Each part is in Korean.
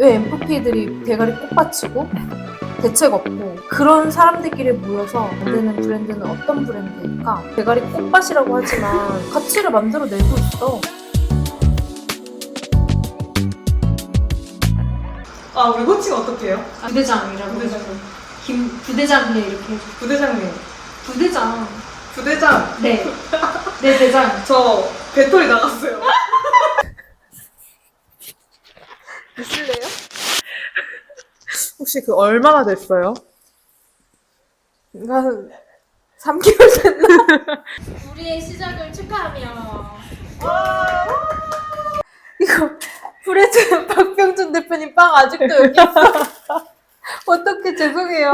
왜 MFP들이 대가리 꽃받치고 대책 없고 그런 사람들끼리 모여서 만드는 브랜드는 어떤 브랜드일까? 대가리 꽃밭이라고 하지만 가치를 만들어내고 있어. 아 우리 호칭 어떻게 해요? 부대장이라고. 부대장 김 부대장 그냥 이렇게. 부대장님 부대장. 부대장 네. 네 대장. 저 배터리 나갔어요 있을래요? 혹시 그 얼마나 됐어요? 한 3개월 됐나? 우리의 시작을 축하하며 이거 브레드 박병준 대표님 빵 아직도 여기 있어 어떻게 죄송해요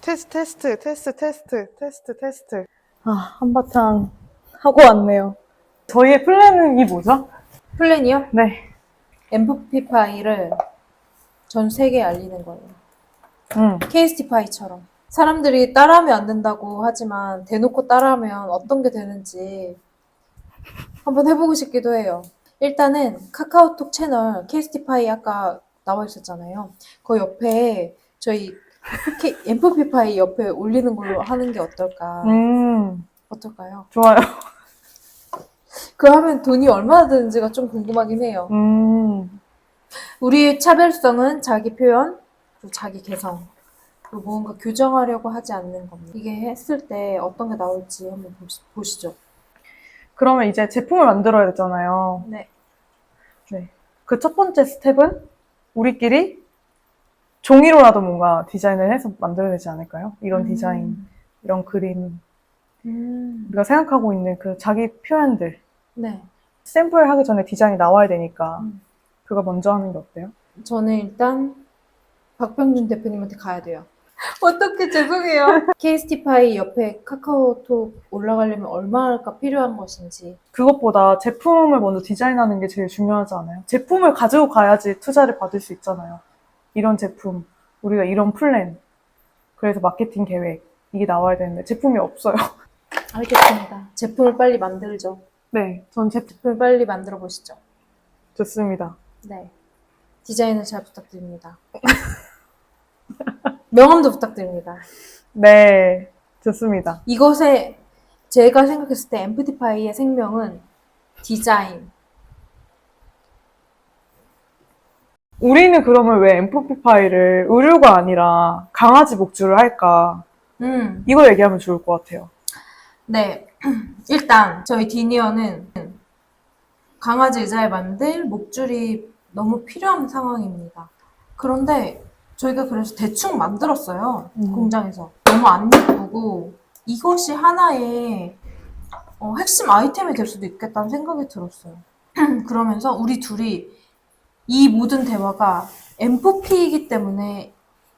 테스트 테스트 테스트 테스트 테스트 테스트 아 한바탕 하고 왔네요 저희의 플랜은 이 뭐죠? 플랜이요? 네 MVP 파이를 전 세계에 알리는 거예요 음. KST 파이처럼 사람들이 따라하면 안 된다고 하지만 대놓고 따라하면 어떤 게 되는지 한번 해보고 싶기도 해요. 일단은 카카오톡 채널 KST 파이 아까 나와 있었잖아요. 그 옆에 저희 K, MVP 파이 옆에 올리는 걸로 하는 게 어떨까? 음 어떨까요? 좋아요 그거 하면 돈이 얼마나 드는지가 좀 궁금하긴 해요. 음 우리의 차별성은 자기 표현, 그리고 자기 개성, 그리고 무언가 교정하려고 하지 않는 겁니다. 이게 했을 때 어떤 게 나올지 한번 보시- 보시죠. 그러면 이제 제품을 만들어야 되잖아요 네. 그첫 번째 스텝은 우리끼리 종이로라도 뭔가 디자인을 해서 만들어야 되지 않을까요? 이런 디자인, 이런 그림, 음. 우리가 생각하고 있는 그 자기 표현들. 네. 샘플 하기 전에 디자인이 나와야 되니까 음. 그거 먼저 하는 게 어때요? 저는 일단 박병준 대표님한테 가야 돼요. 어떻게 죄송해요. KST파이 옆에 카카오톡 올라가려면 얼마가 필요한 것인지. 그것보다 제품을 먼저 디자인하는 게 제일 중요하지 않아요? 제품을 가지고 가야지 투자를 받을 수 있잖아요. 이런 제품, 우리가 이런 플랜, 그래서 마케팅 계획, 이게 나와야 되는데 제품이 없어요. 알겠습니다. 제품을 빨리 만들죠. 네, 전 제품 제품을 빨리 만들어 보시죠. 좋습니다. 네. 디자인을 잘 부탁드립니다. 명함도 부탁드립니다. 네, 좋습니다. 이것에 제가 생각했을 때 엠프티파이의 생명은 디자인. 우리는 그러면 왜 파일을 의류가 아니라 강아지 목줄을 할까? 음. 이거 얘기하면 좋을 것 같아요. 네. 일단 저희 디니어는 강아지 의자에 만들 목줄이 너무 필요한 상황입니다. 그런데 저희가 그래서 대충 만들었어요. 음. 공장에서. 너무 안 예쁘고 이것이 하나의 어, 핵심 아이템이 될 수도 있겠다는 생각이 들었어요. 그러면서 우리 둘이 이 모든 대화가 MFP이기 때문에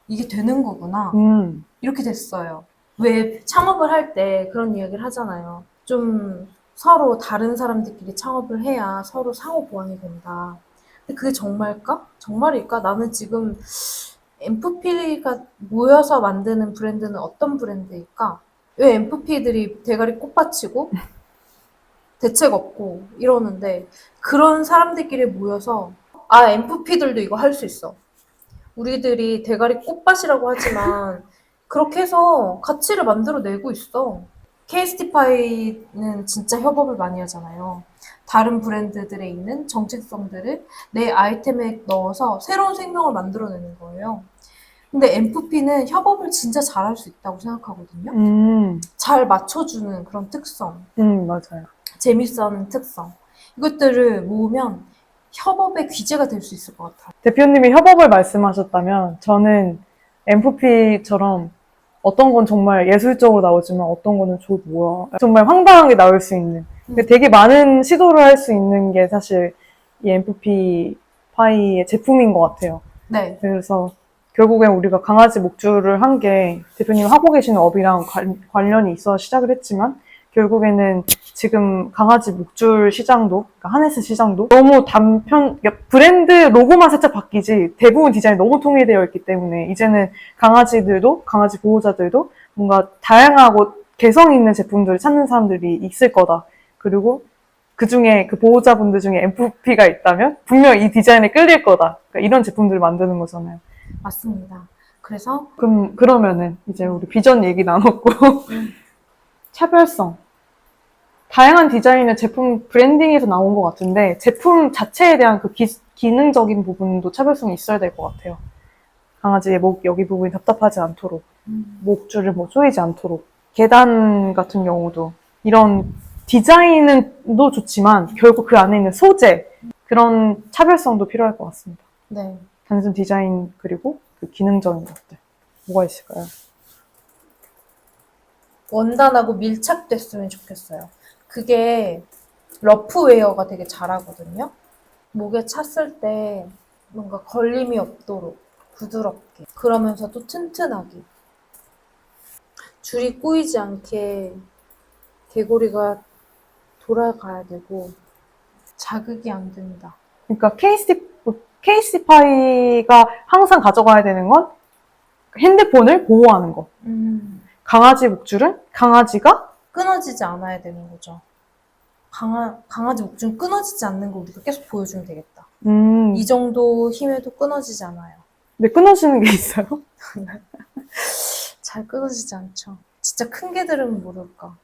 이게 되는 거구나. 음, 이렇게 됐어요. 왜 창업을 할 때 그런 이야기를 하잖아요. 좀 서로 다른 사람들끼리 창업을 해야 서로 상호 보완이 된다. 근데 그게 정말까? 정말일까? 나는 지금 MFP가 모여서 만드는 브랜드는 어떤 브랜드일까? 왜 MFP들이 대가리 꽃받치고 대책 없고 이러는데 그런 사람들끼리 모여서 아 MFP들도 이거 할 수 있어. 우리들이 대가리 꽃밭이라고 하지만 그렇게 해서 가치를 만들어내고 있어. KST파이는 진짜 협업을 많이 하잖아요. 다른 브랜드들에 있는 정체성들을 내 아이템에 넣어서 새로운 생명을 만들어내는 거예요. 근데 MFP는 협업을 진짜 잘할 수 있다고 생각하거든요. 음, 잘 맞춰주는 그런 특성, 음, 맞아요. 재밌어하는 특성. 이것들을 모으면 협업의 귀재가 될 수 있을 것 같아요. 대표님이 협업을 말씀하셨다면 저는 MVP처럼 어떤 건 정말 예술적으로 나오지만 어떤 거는 저 뭐야 정말 황당하게 나올 수 있는 근데 되게 많은 시도를 할 수 있는 게 사실 이 MVP 파이의 제품인 것 같아요. 네. 그래서 결국엔 우리가 강아지 목줄을 한 게 대표님 하고 계시는 업이랑 관, 관련이 있어 시작을 했지만 결국에는 지금 강아지 목줄 시장도, 그러니까 하네스 시장도 너무 단편, 그러니까 브랜드 로고만 살짝 바뀌지 대부분 디자인이 너무 통일되어 있기 때문에 이제는 강아지들도, 강아지 보호자들도 뭔가 다양하고 개성 있는 제품들을 찾는 사람들이 있을 거다. 그리고 그 중에 그 보호자분들 중에 MVP가 있다면 분명 이 디자인에 끌릴 거다. 그러니까 이런 제품들을 만드는 거잖아요. 맞습니다. 그래서 그럼 그러면은 이제 우리 비전 얘기 나눴고 차별성. 다양한 디자인의 제품 브랜딩에서 나온 것 같은데 제품 자체에 대한 그 기, 기능적인 부분도 차별성이 있어야 될 것 같아요. 강아지의 목 여기 부분이 답답하지 않도록 목줄을 뭐 조이지 않도록 계단 같은 경우도 이런 디자인은도 좋지만 결국 그 안에 있는 소재 그런 차별성도 필요할 것 같습니다. 네. 단순 디자인 그리고 그 기능적인 것들 뭐가 있을까요? 원단하고 밀착됐으면 좋겠어요. 그게 러프웨어가 되게 잘하거든요. 목에 찼을 때 뭔가 걸림이 없도록 부드럽게 그러면서도 튼튼하게 줄이 꼬이지 않게 개고리가 돌아가야 되고 자극이 안 된다. 그러니까 케이스 케이스 파이가 항상 가져가야 되는 건 핸드폰을 보호하는 거. 강아지 목줄은 강아지가 끊어지지 않아야 되는 거죠. 강아, 강아지 목줄은 끊어지지 않는 거 우리가 계속 보여주면 되겠다. 음, 이 정도 힘에도 끊어지지 않아요. 네, 끊어지는 게 있어요. 잘 끊어지지 않죠. 진짜 큰 개들은 모를까.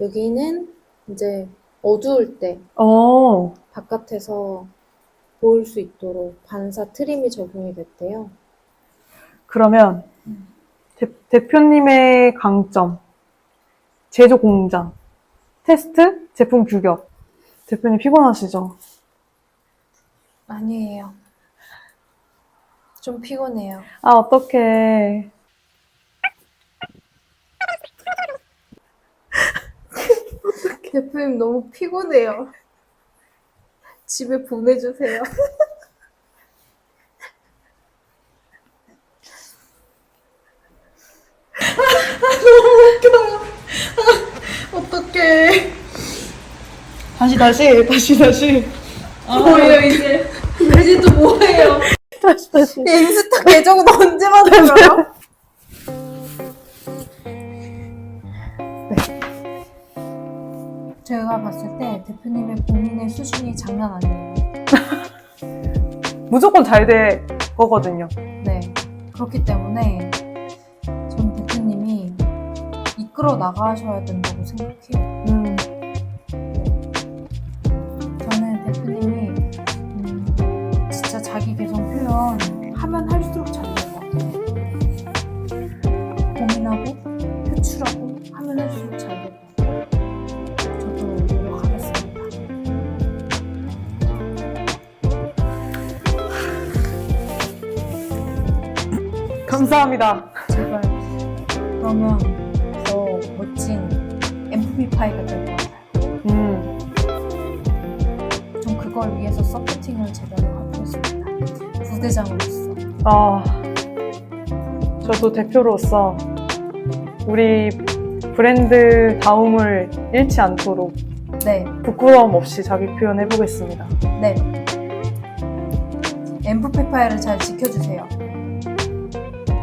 여기는 이제 어두울 때 어, 바깥에서 보일 수 있도록 반사 트림이 적용이 됐대요. 그러면 대, 대 표님의 강점, 제조 공장, 테스트, 제품 규격. 대표님 피곤하시죠? 아니에요. 좀 피곤해요. 아, 어떡해. 대표님 너무 피곤해요. 집에 보내주세요. 어떡해. 다시, 다시, 다시, 다시. 뭐예요, 이제? 이제 또 뭐예요? 다시, 다시. 인스타 계정은 언제 만들어요? 제가 봤을 때 대표님의 고민의 수준이 장난 아니에요. 무조건 잘 될 거거든요. 네. 그렇기 때문에 전 대표님이 이끌어 나가셔야 된다고 생각해요. 음, 대표님이 음, 진짜 자기 개성 표현 하면 할수록 잘될것 같아요. 고민하고 표출하고 하면 할수록 잘 같아요. 저도 노력하겠습니다. 감사합니다. 제발 그러면 더 멋진 MP5가 될 것 같아요. 음, 전 그걸 위해서 서포팅을 제대로 하고 있습니다. 부대장으로서. 아, 저도 대표로서 우리 브랜드 다움을 잃지 않도록 네, 부끄러움 없이 자기 표현해 보겠습니다. 네. MP5를 잘 지켜주세요.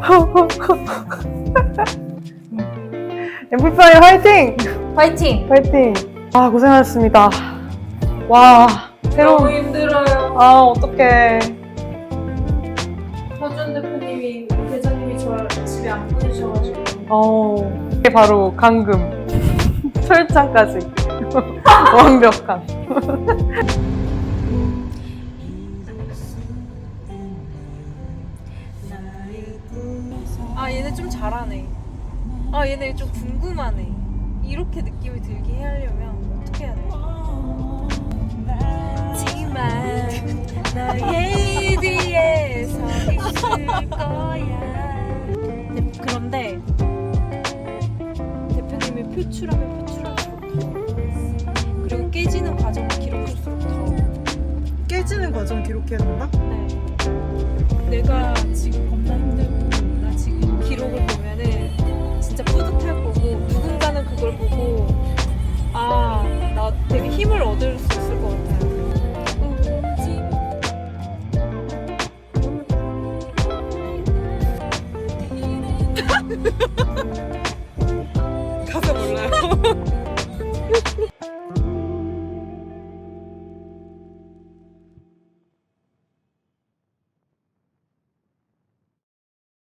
앰플파이 화이팅! 파이팅! 화이팅! 아, 고생하셨습니다. 와, 새로운, 힘들어요. 아, 어떡해. 서준 대표님이, 대장님이 저 집에 안 보내주셔가지고. 어, 이게 바로 강금. 철장까지. 완벽한. 아 얘네 좀 잘하네. 아 얘네 좀 궁금하네. 이렇게 느낌이 들게 하려면 어떻게 해야 돼? 너의 뒤에 서 있을 거야. 네, 그런데 대표님이 표출하면 표출할수록 더 그리고 깨지는 과정을 기록할수록 더 깨지는 과정 기록해야 된다? 네. 내가 지금 겁나 힘들고 나 지금 기록을 보면은 진짜 뿌듯할 거고 누군가는 그걸 보고 아 나 되게 힘을 얻을 수 있을 것 같아요.